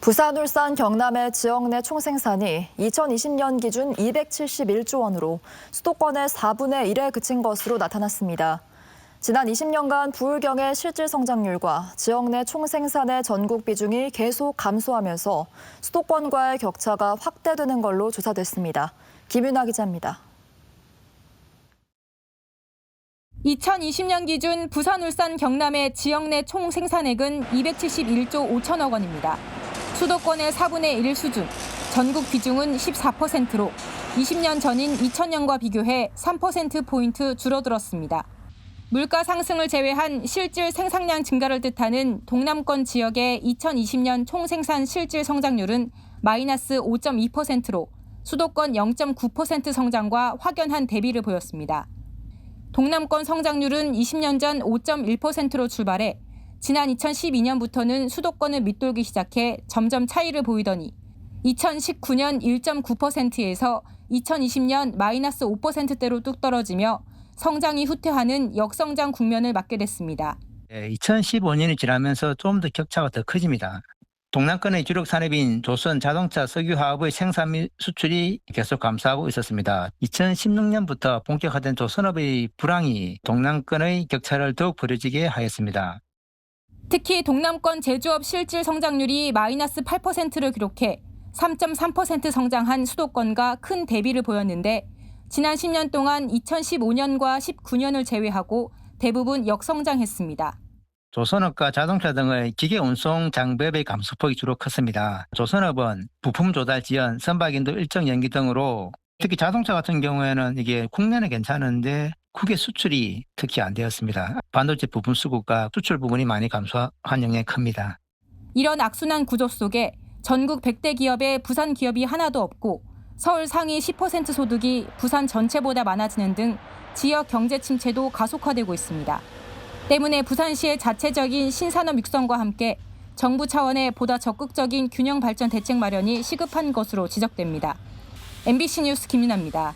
부산, 울산, 경남의 지역 내 총생산이 2020년 기준 271조 원으로 수도권의 4분의 1에 그친 것으로 나타났습니다. 지난 20년간 부울경의 실질 성장률과 지역 내 총생산의 전국 비중이 계속 감소하면서 수도권과의 격차가 확대되는 걸로 조사됐습니다. 김윤아 기자입니다. 2020년 기준 부산, 울산, 경남의 지역 내 총 생산액은 271조 5천억 원입니다. 수도권의 4분의 1 수준, 전국 비중은 14%로 20년 전인 2000년과 비교해 3%포인트 줄어들었습니다. 물가 상승을 제외한 실질 생산량 증가를 뜻하는 동남권 지역의 2020년 총생산 실질 성장률은 마이너스 5.2%로 수도권 0.9% 성장과 확연한 대비를 보였습니다. 동남권 성장률은 20년 전 5.1%로 출발해 지난 2012년부터는 수도권을 밑돌기 시작해 점점 차이를 보이더니 2019년 1.9%에서 2020년 마이너스 5%대로 뚝 떨어지며 성장이 후퇴하는 역성장 국면을 맞게 됐습니다. 2015년이 지나면서 좀 더 격차가 더 커집니다. 동남권의 주력 산업인 조선 자동차 석유화학의 생산 및 수출이 계속 감소하고 있었습니다. 2016년부터 본격화된 조선업의 불황이 동남권의 격차를 더욱 벌어지게 하였습니다. 특히 동남권 제조업 실질 성장률이 마이너스 8%를 기록해 3.3% 성장한 수도권과 큰 대비를 보였는데 지난 10년 동안 2015년과 19년을 제외하고 대부분 역성장했습니다. 조선업과 자동차 등의 기계 운송 장비업의 감소폭이 주로 컸습니다. 조선업은 부품 조달 지연, 선박 인도 일정 연기 등으로 특히 자동차 같은 경우에는 이게 국내는 괜찮은데 국외 수출이 특히 안 되었습니다. 반도체 부품 수급과 수출 부분이 많이 감소한 영향이 큽니다. 이런 악순환 구조 속에 전국 100대 기업에 부산 기업이 하나도 없고 서울 상위 10% 소득이 부산 전체보다 많아지는 등 지역 경제 침체도 가속화되고 있습니다. 때문에 부산시의 자체적인 신산업 육성과 함께 정부 차원의 보다 적극적인 균형 발전 대책 마련이 시급한 것으로 지적됩니다. MBC 뉴스 김윤아입니다.